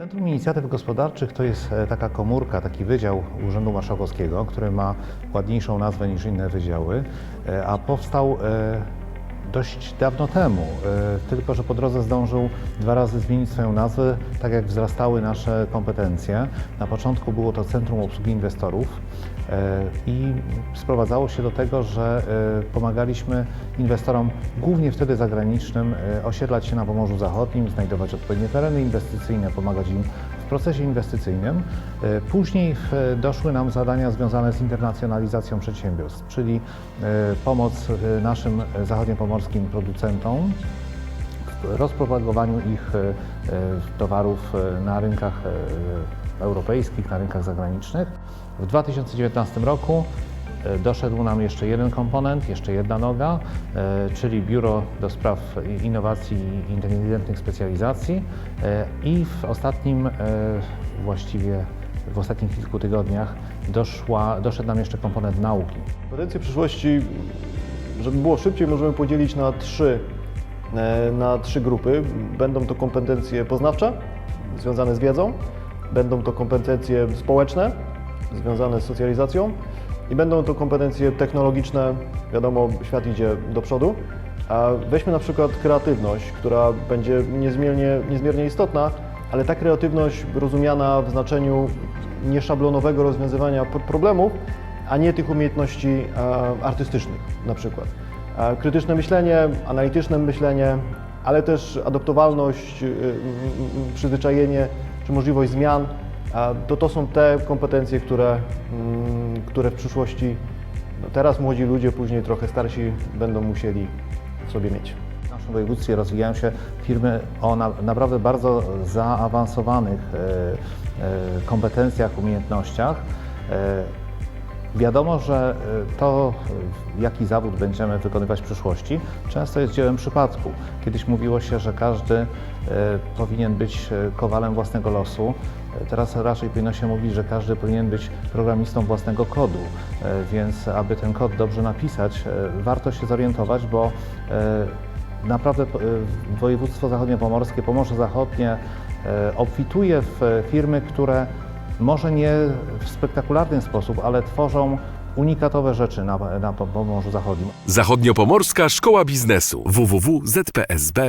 Centrum Inicjatyw Gospodarczych to jest e, taka komórka, taki wydział Urzędu Marszałkowskiego, który ma ładniejszą nazwę niż inne wydziały, e, a powstał e, dość dawno temu, e, tylko że po drodze zdążył dwa razy zmienić swoją nazwę, tak jak wzrastały nasze kompetencje. Na początku było to Centrum Obsługi Inwestorów e, i sprowadzało się do tego, że e, pomagaliśmy inwestorom, głównie wtedy zagranicznym, osiedlać się na Pomorzu Zachodnim, znajdować odpowiednie tereny inwestycyjne, pomagać im w procesie inwestycyjnym. Później doszły nam zadania związane z internacjonalizacją przedsiębiorstw, czyli pomoc naszym e, zachodniopomorskim producentom w rozpropagowaniu ich e, e, towarów e, na rynkach europejskich, na rynkach zagranicznych. W 2019 roku doszedł nam jeszcze jeden komponent, jeszcze jedna noga, czyli Biuro do Spraw Innowacji i Inteligentnych Specjalizacji i w ostatnim właściwie w ostatnich kilku tygodniach doszła, doszedł nam jeszcze komponent nauki. Tendencje przyszłości, żeby było szybciej, możemy podzielić na trzy, e, na trzy grupy. Będą to kompetencje poznawcze, związane z wiedzą, będą to kompetencje społeczne, związane z socjalizacją i będą to kompetencje technologiczne. Wiadomo, świat idzie do przodu. A weźmy na przykład kreatywność, która będzie niezmiernie, niezmiernie istotna, ale ta kreatywność rozumiana w znaczeniu nieszablonowego rozwiązywania pro- problemów, a nie tych umiejętności e, artystycznych na przykład. E, Krytyczne myślenie, analityczne myślenie, ale też adaptowalność, y, przyzwyczajenie czy możliwość zmian, e, to to są te kompetencje, które, mm, które w przyszłości, no teraz młodzi ludzie, później trochę starsi będą musieli sobie mieć. W naszym województwie rozwijają się firmy o na, naprawdę bardzo zaawansowanych e, e, kompetencjach, umiejętnościach. Wiadomo, że e, to, e, jaki zawód będziemy wykonywać w przyszłości, często jest dziełem przypadku. Kiedyś mówiło się, że każdy e, powinien być kowalem własnego losu. Teraz raczej powinno się mówić, że każdy powinien być programistą własnego kodu, więc aby ten kod dobrze napisać, warto się zorientować, bo Naprawdę województwo zachodniopomorskie, Pomorze Zachodnie obfituje w firmy, które może nie w spektakularny sposób, ale tworzą unikatowe rzeczy na, na Pomorzu Zachodnim. Zachodniopomorska Szkoła Biznesu www.zpsb.pl